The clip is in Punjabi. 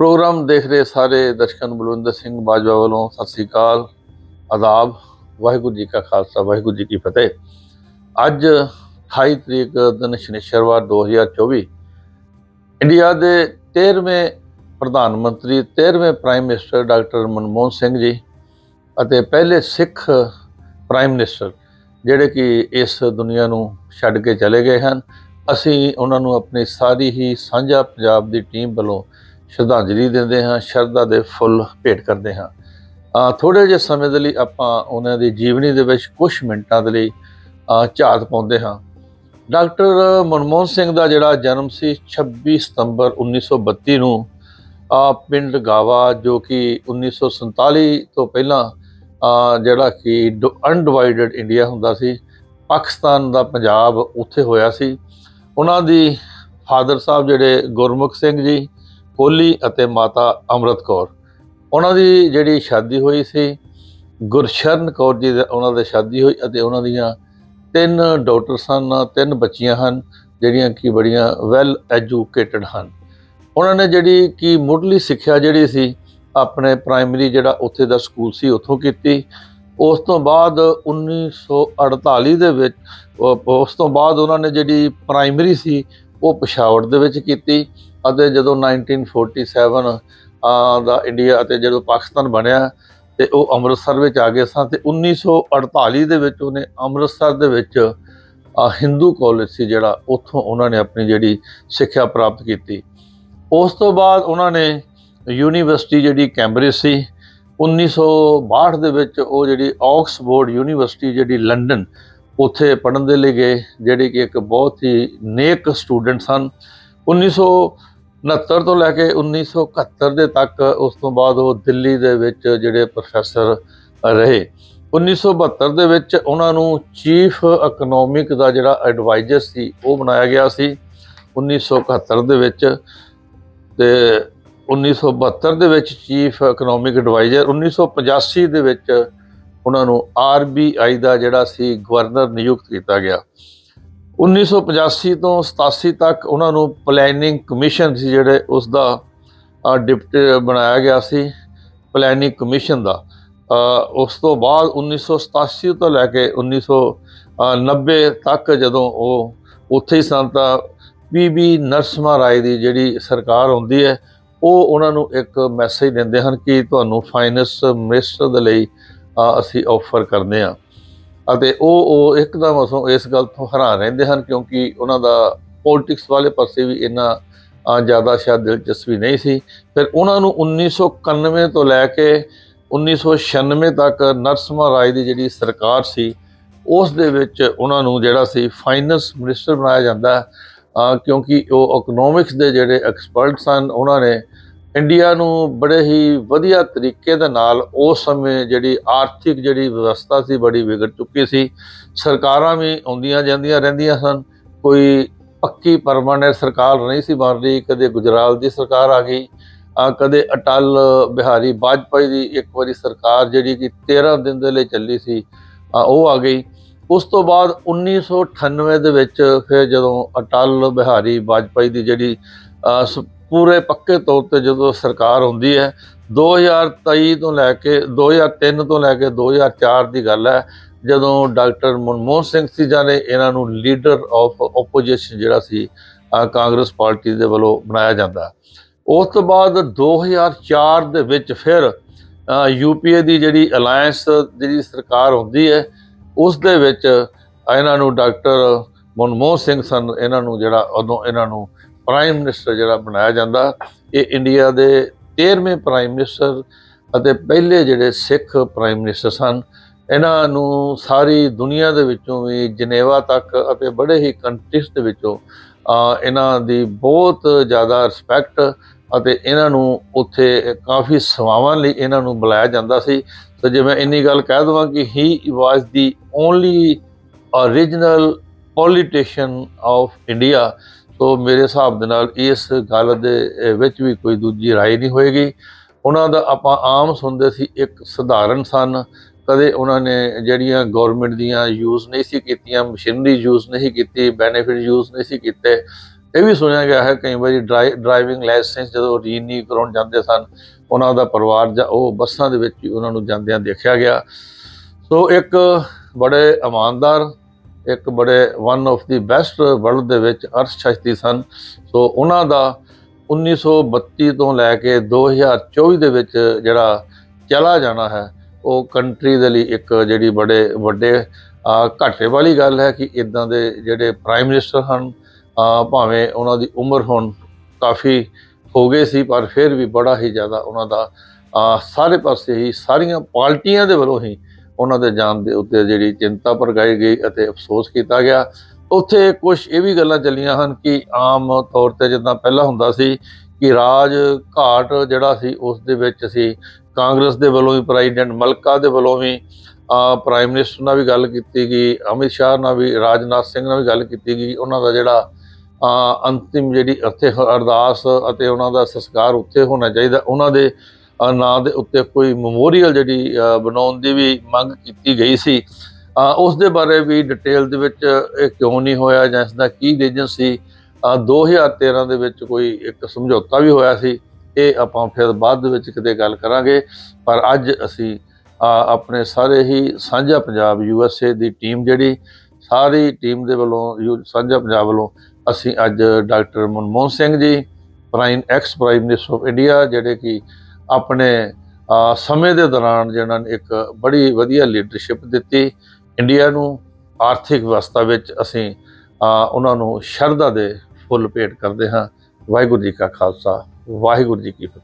ਪ੍ਰੋਗਰਾਮ ਦੇਖ ਰਹੇ ਸਾਰੇ ਦਰਸ਼ਕਾਂ ਨੂੰ ਬਲਵਿੰਦਰ ਸਿੰਘ ਬਾਜਵਾ ਵੱਲੋਂ ਸਤਿ ਸ੍ਰੀ ਅਕਾਲ, ਆਦਾਬ, ਵਾਹਿਗੁਰੂ ਜੀ ਕਾ ਖਾਲਸਾ, ਵਾਹਿਗੁਰੂ ਜੀ ਕੀ ਫਤਿਹ। ਅੱਜ 28 ਤਰੀਕ ਦਿਨ ਸ਼ਨੀਚਰਵਾਰ 2024 ਇੰਡੀਆ ਦੇ 13ਵੇਂ ਪ੍ਰਧਾਨ ਮੰਤਰੀ 13ਵੇਂ prime minister doctor Manmohan Singh ji ਅਤੇ ਪਹਿਲੇ ਸਿੱਖ ਪ੍ਰਾਈਮ ਮਿਨਿਸਟਰ ਜਿਹੜੇ ਕਿ ਇਸ ਦੁਨੀਆ ਨੂੰ ਛੱਡ ਕੇ ਚਲੇ ਗਏ ਹਨ। ਅਸੀਂ ਉਹਨਾਂ ਨੂੰ ਆਪਣੀ ਸਾਰੀ ਹੀ ਸਾਂਝਾ ਪੰਜਾਬ ਦੀ ਟੀਮ ਵੱਲੋਂ ਸ਼ਰਧਾਂਜਲੀ ਦਿੰਦੇ ਹਾਂ ਸ਼ਰਧਾ ਦੇ ਫੁੱਲ ਭੇਟ ਕਰਦੇ ਹਾਂ। ਅ, ਥੋੜੇ ਜਿਹੇ ਸਮੇਂ ਦੇ ਲਈ ਆਪਾਂ ਉਹਨਾਂ ਦੀ ਜੀਵਨੀ ਦੇ ਵਿੱਚ ਕੁਝ ਮਿੰਟਾਂ ਦੇ ਲਈ ਝਾਤ ਪਾਉਂਦੇ ਹਾਂ। ਡਾਕਟਰ ਮਨਮੋਹਨ ਸਿੰਘ ਦਾ ਜਿਹੜਾ ਜਨਮ ਸੀ 26 ਸਤੰਬਰ 1932 ਨੂੰ ਅ, ਪਿੰਡ ਗਾਵਾ ਜੋ ਕਿ 1947 ਤੋਂ ਪਹਿਲਾਂ ਜਿਹੜਾ ਕਿ ਅਨਡਿਵਾਈਡਡ ਇੰਡੀਆ ਹੁੰਦਾ ਸੀ ਪਾਕਿਸਤਾਨ ਦਾ ਪੰਜਾਬ ਉੱਥੇ ਹੋਇਆ ਸੀ। ਉਹਨਾਂ ਦੀ ਫਾਦਰ ਸਾਹਿਬ ਜਿਹੜੇ ਗੁਰਮੁਖ ਸਿੰਘ ਜੀ ਕੋਹਲੀ ਅਤੇ ਮਾਤਾ ਅੰਮ੍ਰਿਤ ਕੌਰ। ਉਹਨਾਂ ਦੀ ਜਿਹੜੀ ਸ਼ਾਦੀ ਹੋਈ ਸੀ, ਗੁਰਸ਼ਰਨ ਕੌਰ ਜੀ ਦੇ, ਉਹਨਾਂ ਦੇ ਸ਼ਾਦੀ ਹੋਈ ਅਤੇ ਉਹਨਾਂ ਦੀਆਂ ਤਿੰਨ ਡਾਟਰ ਸਨ, ਤਿੰਨ ਬੱਚੀਆਂ ਹਨ, ਜਿਹੜੀਆਂ ਕਿ ਬੜੀਆਂ ਵੈਲ ਐਜੂਕੇਟਡ ਹਨ। ਉਹਨਾਂ ਨੇ ਜਿਹੜੀ ਕਿ ਮੁੱਢਲੀ ਸਿੱਖਿਆ ਜਿਹੜੀ ਸੀ, ਆਪਣੇ ਪ੍ਰਾਇਮਰੀ ਜਿਹੜਾ ਉੱਥੇ ਦਾ ਸਕੂਲ ਸੀ, ਉੱਥੋਂ ਕੀਤੀ। ਉਸ ਤੋਂ ਬਾਅਦ 1948 ਦੇ ਵਿੱਚ ਉਸ ਤੋਂ ਬਾਅਦ ਉਹਨਾਂ ਨੇ ਜਿਹੜੀ ਪ੍ਰਾਇਮਰੀ ਸੀ, ਉਹ ਪਸ਼ਾਵਰ ਦੇ ਵਿੱਚ ਕੀਤੀ। ਅਤੇ ਜਦੋਂ 1947 ਆ ਦਾ ਇੰਡੀਆ ਅਤੇ ਜਦੋਂ ਪਾਕਿਸਤਾਨ ਬਣਿਆ ਤੇ ਉਹ ਅੰਮ੍ਰਿਤਸਰ ਵਿੱਚ ਆ ਗਏ ਸਨ ਤੇ 1948 ਦੇ ਵਿੱਚ ਉਹਨੇ ਅੰਮ੍ਰਿਤਸਰ ਦੇ ਵਿੱਚ ਹਿੰਦੂ ਕਾਲਜ ਸੀ ਜਿਹੜਾ, ਉੱਥੋਂ ਉਹਨਾਂ ਨੇ ਆਪਣੀ ਜਿਹੜੀ ਸਿੱਖਿਆ ਪ੍ਰਾਪਤ ਕੀਤੀ। ਉਸ ਤੋਂ ਬਾਅਦ ਉਹਨਾਂ ਨੇ ਯੂਨੀਵਰਸਿਟੀ ਜਿਹੜੀ ਕੈਂਬਰਿਜ ਸੀ 1962 ਦੇ ਵਿੱਚ ਉਹ ਜਿਹੜੀ ਆਕਸਫੋਰਡ ਯੂਨੀਵਰਸਿਟੀ ਜਿਹੜੀ ਲੰਡਨ, ਉੱਥੇ ਪੜ੍ਹਨ ਦੇ ਲਈ ਗਏ, ਜਿਹੜੇ ਕਿ ਇੱਕ ਬਹੁਤ ਹੀ ਨੇਕ ਸਟੂਡੈਂਟ ਸਨ। 1969 ਤੋਂ ਲੈ ਕੇ 1971 ਦੇ ਤੱਕ ਉਸ ਤੋਂ ਬਾਅਦ ਉਹ ਦਿੱਲੀ ਦੇ ਵਿੱਚ ਜਿਹੜੇ ਪ੍ਰੋਫੈਸਰ ਰਹੇ। 1972 ਦੇ ਵਿੱਚ ਉਹਨਾਂ ਨੂੰ ਚੀਫ ਇਕਨੋਮਿਕ ਦਾ ਜਿਹੜਾ ਐਡਵਾਈਜ਼ਰ ਸੀ, ਉਹ ਬਣਾਇਆ ਗਿਆ ਸੀ। 1971 ਦੇ ਵਿੱਚ ਤੇ 1972 ਦੇ ਵਿੱਚ ਚੀਫ ਇਕਨੋਮਿਕ ਐਡਵਾਈਜ਼ਰ 1985 ਦੇ ਵਿੱਚ ਉਹਨਾਂ ਨੂੰ ਆਰਬੀਆਈ ਦਾ ਜਿਹੜਾ ਸੀ ਗਵਰਨਰ ਨਿਯੁਕਤ ਕੀਤਾ ਗਿਆ। 1985 ਤੋਂ 87 ਤੱਕ ਉਹਨਾਂ ਨੂੰ ਪਲੈਨਿੰਗ ਕਮਿਸ਼ਨ ਸੀ ਜਿਹੜੇ ਉਸ ਦਾ ਡਿਪਟੀ ਬਣਾਇਆ ਗਿਆ ਸੀ ਪਲੈਨਿੰਗ ਕਮਿਸ਼ਨ ਦਾ। ਉਸ ਤੋਂ ਬਾਅਦ 1987 ਤੋਂ ਲੈ ਕੇ 1990 ਤੱਕ ਜਦੋਂ ਉਹ ਉੱਥੇ ਹੀ ਸਨ ਤਾਂ ਬੀਬੀ ਨਰਸਮਾ ਰਾਏ ਦੀ ਜਿਹੜੀ ਸਰਕਾਰ ਹੁੰਦੀ ਹੈ, ਉਹ ਉਹਨਾਂ ਨੂੰ ਇੱਕ ਮੈਸੇਜ ਦਿੰਦੇ ਹਨ ਕਿ ਤੁਹਾਨੂੰ ਫਾਈਨੈਂਸ ਮਿਨਿਸਟਰ ਦੇ ਲਈ ਅਸੀਂ ਆਫਰ ਕਰਦੇ ਹਾਂ ਅਤੇ ਉਹ ਉਹ ਇੱਕਦਮ ਅਸੋਂ ਇਸ ਗੱਲ ਤੋਂ ਹੈਰਾਨ ਰਹਿੰਦੇ ਹਨ ਕਿਉਂਕਿ ਉਹਨਾਂ ਦਾ ਪੋਲਿਟਿਕਸ ਵਾਲੇ ਪਾਸੇ ਵੀ ਇੰਨਾ ਜ਼ਿਆਦਾ ਸ਼ਾਇਦ ਦਿਲਚਸਪੀ ਨਹੀਂ ਸੀ। ਫਿਰ ਉਹਨਾਂ ਨੂੰ 1991 ਤੋਂ ਲੈ ਕੇ 1996 ਤੱਕ ਨਰਸਮਾ ਰਾਏ ਦੀ ਜਿਹੜੀ ਸਰਕਾਰ ਸੀ, ਉਸ ਦੇ ਵਿੱਚ ਉਹਨਾਂ ਨੂੰ ਜਿਹੜਾ ਸੀ ਫਾਈਨੈਂਸ ਮਿਨਿਸਟਰ ਬਣਾਇਆ ਜਾਂਦਾ ਕਿਉਂਕਿ ਉਹ ਇਕਨੋਮਿਕਸ ਦੇ ਜਿਹੜੇ ਐਕਸਪਰਟ ਸਨ, ਉਹਨਾਂ ਨੇ ਇੰਡੀਆ ਨੂੰ ਬੜੇ ਹੀ ਵਧੀਆ ਤਰੀਕੇ ਦੇ ਨਾਲ ਉਸ ਸਮੇਂ ਜਿਹੜੀ ਆਰਥਿਕ ਜਿਹੜੀ ਵਿਵਸਥਾ ਸੀ ਬੜੀ ਵਿਗੜ ਚੁੱਕੀ ਸੀ। ਸਰਕਾਰਾਂ ਵੀ ਆਉਂਦੀਆਂ ਜਾਂਦੀਆਂ ਰਹਿੰਦੀਆਂ ਸਨ। ਕੋਈ ਪੱਕੀ ਪਰਮਾਨੈਂਟ ਸਰਕਾਰ ਨਹੀਂ ਸੀ ਬਣ ਰਹੀ। ਕਦੇ ਗੁਜਰਾਲ ਦੀ ਸਰਕਾਰ ਆ ਗਈ ਅ, ਕਦੇ ਅਟਲ ਬਿਹਾਰੀ ਵਾਜਪਾਈ ਦੀ ਇੱਕ ਵਾਰੀ ਸਰਕਾਰ ਜਿਹੜੀ ਕਿ 13 ਦਿਨ ਦੇ ਲਈ ਚੱਲੀ ਸੀ ਉਹ ਆ ਗਈ। ਉਸ ਤੋਂ ਬਾਅਦ 1998 ਦੇ ਵਿੱਚ ਫਿਰ ਜਦੋਂ ਅਟਲ ਬਿਹਾਰੀ ਵਾਜਪਾਈ ਦੀ ਜਿਹੜੀ ਸ- ਪੂਰੇ ਪੱਕੇ ਤੌਰ ਤੇ ਜਦੋਂ ਸਰਕਾਰ ਹੁੰਦੀ ਹੈ 2023 ਤੋਂ ਲੈ ਕੇ 2003 ਤੋਂ ਲੈ ਕੇ 2004 ਦੀ ਗੱਲ ਹੈ, ਜਦੋਂ ਡਾਕਟਰ ਮਨਮੋਹਨ ਸਿੰਘ ਸੀ ਜਾਨੇ ਇਹਨਾਂ ਨੂੰ ਲੀਡਰ ਆਫ ਆਪੋਜੀਸ਼ਨ ਜਿਹੜਾ ਸੀ ਕਾਂਗਰਸ ਪਾਰਟੀ ਦੇ ਵੱਲੋਂ ਬਣਾਇਆ ਜਾਂਦਾ। ਉਸ ਤੋਂ ਬਾਅਦ 2004 ਦੇ ਵਿੱਚ ਫਿਰ ਯੂਪੀਏ ਦੀ ਜਿਹੜੀ ਅਲਾਈਅੰਸ ਜਿਹੜੀ ਸਰਕਾਰ ਹੁੰਦੀ ਹੈ, ਉਸ ਦੇ ਵਿੱਚ ਇਹਨਾਂ ਨੂੰ ਡਾਕਟਰ ਮਨਮੋਹਨ ਸਿੰਘ ਸਨ, ਇਹਨਾਂ ਨੂੰ ਜਿਹੜਾ ਉਦੋਂ ਇਹਨਾਂ ਨੂੰ ਪ੍ਰਾਈਮ ਮਿਨਿਸਟਰ ਜਿਹੜਾ ਬਣਾਇਆ ਜਾਂਦਾ, ਇਹ ਇੰਡੀਆ ਦੇ 13ਵੇਂ ਪ੍ਰਾਈਮ ਮਿਨਿਸਟਰ ਅਤੇ ਪਹਿਲੇ ਜਿਹੜੇ ਸਿੱਖ ਪ੍ਰਾਈਮ ਮਿਨਿਸਟਰ ਸਨ, ਇਹਨਾਂ ਨੂੰ ਸਾਰੀ ਦੁਨੀਆ ਦੇ ਵਿੱਚੋਂ ਵੀ ਜਨੇਵਾ ਤੱਕ ਅਤੇ ਬੜੇ ਹੀ ਕੰਟਰੀਜ਼ ਦੇ ਵਿੱਚੋਂ ਇਹਨਾਂ ਦੀ ਬਹੁਤ ਜ਼ਿਆਦਾ ਰਿਸਪੈਕਟ ਅਤੇ ਇਹਨਾਂ ਨੂੰ ਉੱਥੇ ਕਾਫੀ ਸੇਵਾਵਾਂ ਲਈ ਇਹਨਾਂ ਨੂੰ ਬੁਲਾਇਆ ਜਾਂਦਾ ਸੀ। ਸੋ ਜੇ ਮੈਂ ਇੰਨੀ ਗੱਲ ਕਹਿ ਦਵਾਂ ਕਿ he was the only origignal politician of India so ਮੇਰੇ ਹਿਸਾਬ ਦੇ ਨਾਲ ਇਸ ਗੱਲ ਦੇ ਵਿੱਚ ਵੀ ਕੋਈ ਦੂਜੀ ਰਾਏ ਨਹੀਂ ਹੋਏਗੀ। ਉਹਨਾਂ ਦਾ ਆਪਾਂ ਆਮ ਸੁਣਦੇ ਸੀ, ਇੱਕ ਸਧਾਰਨ ਸਨ। ਕਦੇ ਉਹਨਾਂ ਨੇ ਜਿਹੜੀਆਂ ਗਵਰਨਮੈਂਟ ਦੀਆਂ ਯੂਜ਼ ਨਹੀਂ ਸੀ ਕੀਤੀਆਂ ਮਸ਼ੀਨਰੀ ਯੂਜ਼ ਨਹੀਂ ਕੀਤੀ ਬੈਨੀਫਿਟ ਯੂਜ਼ ਨਹੀਂ ਸੀ ਕੀਤੇ, ਇਹ ਵੀ ਸੁਣਿਆ ਗਿਆ ਹੈ ਕਈ ਵਾਰੀ ਡਰਾਈ- ਡਰਾਈਵਿੰਗ ਲਾਇਸੈਂਸ ਜਦੋਂ ਰੀਨਿਊ ਕਰਾਉਣ ਜਾਂਦੇ ਸਨ, ਉਹਨਾਂ ਦਾ ਪਰਿਵਾਰ ਜਾਂ ਉਹ ਬੱਸਾਂ ਦੇ ਵਿੱਚ ਹੀ ਉਹਨਾਂ ਨੂੰ ਜਾਂਦਿਆਂ ਦੇਖਿਆ ਗਿਆ। ਸੋ ਇੱਕ ਬੜੇ ਇਮਾਨਦਾਰ ਇੱਕ ਬੜੇ one of the best world ਦੇ ਵਿੱਚ ਅਰਥਸ਼ਾਸਤਰੀ ਸਨ। ਸੋ ਉਹਨਾਂ ਦਾ 1932 ਤੋਂ ਲੈ ਕੇ 2024 ਦੇ ਵਿੱਚ ਜਿਹੜਾ ਚਲਾ ਜਾਣਾ ਹੈ, ਉਹ ਕੰਟਰੀ ਦੇ ਲਈ ਇੱਕ ਜਿਹੜੀ ਬੜੇ ਵੱਡੇ ਘਾਟੇ ਵਾਲੀ ਗੱਲ ਹੈ ਕਿ ਇਦਾਂ ਦੇ ਜਿਹੜੇ ਪ੍ਰਾਈਮ ਮਿਨਿਸਟਰ ਹਨ ਭਾਵੇਂ ਉਹਨਾਂ ਦੀ ਉਮਰ ਹੁਣ ਕਾਫੀ ਹੋ ਗਏ ਸੀ, ਪਰ ਫਿਰ ਵੀ ਬੜਾ ਹੀ ਜ਼ਿਆਦਾ ਉਹਨਾਂ ਦਾ ਸਾਰੇ ਪਾਸੇ ਹੀ ਸਾਰੀਆਂ ਪਾਰਟੀਆਂ ਦੇ ਵੱਲੋਂ ਹੀ ਉਹਨਾਂ ਦੇ ਜਾਣ ਦੇ ਉੱਤੇ ਜਿਹੜੀ ਚਿੰਤਾ ਪ੍ਰਗਾਈ ਗਈ ਅਤੇ ਅਫਸੋਸ ਕੀਤਾ ਗਿਆ। ਉੱਥੇ ਕੁਝ ਇਹ ਵੀ ਗੱਲਾਂ ਚੱਲੀਆਂ ਹਨ ਕਿ ਆਮ ਤੌਰ ਤੇ ਜਿੱਦਾਂ ਪਹਿਲਾਂ ਹੁੰਦਾ ਸੀ ਕਿ ਰਾਜ ਘਾਟ ਜਿਹੜਾ ਸੀ, ਉਸ ਦੇ ਵਿੱਚ ਸੀ ਕਾਂਗਰਸ ਦੇ ਵੱਲੋਂ ਵੀ, ਪ੍ਰੈਜ਼ੀਡੈਂਟ ਮਲਕਾ ਦੇ ਵੱਲੋਂ ਵੀ ਪ੍ਰਾਈਮ ਮਿਨਿਸਟਰ ਨਾਲ ਵੀ ਗੱਲ ਕੀਤੀ ਗਈ, ਅਮਿਤ ਸ਼ਾਹ ਨਾਲ ਵੀ, ਰਾਜਨਾਥ ਸਿੰਘ ਨਾਲ ਵੀ ਗੱਲ ਕੀਤੀ ਗਈ। ਉਹਨਾਂ ਦਾ ਜਿਹੜਾ ਅੰਤਿਮ ਜਿਹੜੀ ਉੱਥੇ ਅਰਦਾਸ ਅਤੇ ਉਹਨਾਂ ਦਾ ਸੰਸਕਾਰ ਉੱਥੇ ਹੋਣਾ ਚਾਹੀਦਾ। ਉਹਨਾਂ ਦੇ ਨਾਂ ਦੇ ਉੱਤੇ ਕੋਈ ਮੈਮੋਰੀਅਲ ਜਿਹੜੀ ਬਣਾਉਣ ਦੀ ਵੀ ਮੰਗ ਕੀਤੀ ਗਈ ਸੀ। ਉਸ ਦੇ ਬਾਰੇ ਵੀ ਡਿਟੇਲ ਦੇ ਵਿੱਚ ਇਹ ਕਿਉਂ ਨਹੀਂ ਹੋਇਆ ਜਾਂ ਇਸ ਦਾ ਕੀ ਰੀਜਨ ਸੀ? ਅਹ, 2013 ਦੇ ਵਿੱਚ ਕੋਈ ਇੱਕ ਸਮਝੌਤਾ ਵੀ ਹੋਇਆ ਸੀ। ਇਹ ਆਪਾਂ ਫਿਰ ਬਾਅਦ ਦੇ ਵਿੱਚ ਕਿਤੇ ਗੱਲ ਕਰਾਂਗੇ। ਪਰ ਅੱਜ ਅਸੀਂ ਆਪਣੇ ਸਾਰੇ ਹੀ ਸਾਂਝਾ ਪੰਜਾਬ ਯੂਐਸਏ ਦੀ ਟੀਮ ਜਿਹੜੀ ਸਾਰੀ ਟੀਮ ਦੇ ਵੱਲੋਂ ਯੂ- ਸਾਂਝਾ ਪੰਜਾਬ ਵੱਲੋਂ ਅਸੀਂ ਅੱਜ doctor Manmohan Singh ji prime ex prime minister of India ਜਿਹੜੇ ਕਿ ਆਪਣੇ ਸਮੇਂ ਦੇ ਦੌਰਾਨ ਜਿਹਨਾਂ ਨੇ ਇੱਕ ਬੜੀ ਵਧੀਆ ਲੀਡਰਸ਼ਿਪ ਦਿੱਤੀ। ਇੰਡੀਆ ਨੂੰ ਆਰਥਿਕ ਵਿਵਸਥਾ ਵਿੱਚ ਅਸੀਂ ਉਹਨਾਂ ਨੂੰ ਸ਼ਰਧਾ ਦੇ ਫੁੱਲ ਭੇਟ ਕਰਦੇ ਹਾਂ। ਵਾਹਿਗੁਰੂ ਜੀ ਕਾ ਖਾਲਸਾ, ਵਾਹਿਗੁਰੂ ਜੀ ਕੀ ਫਤਿਹ।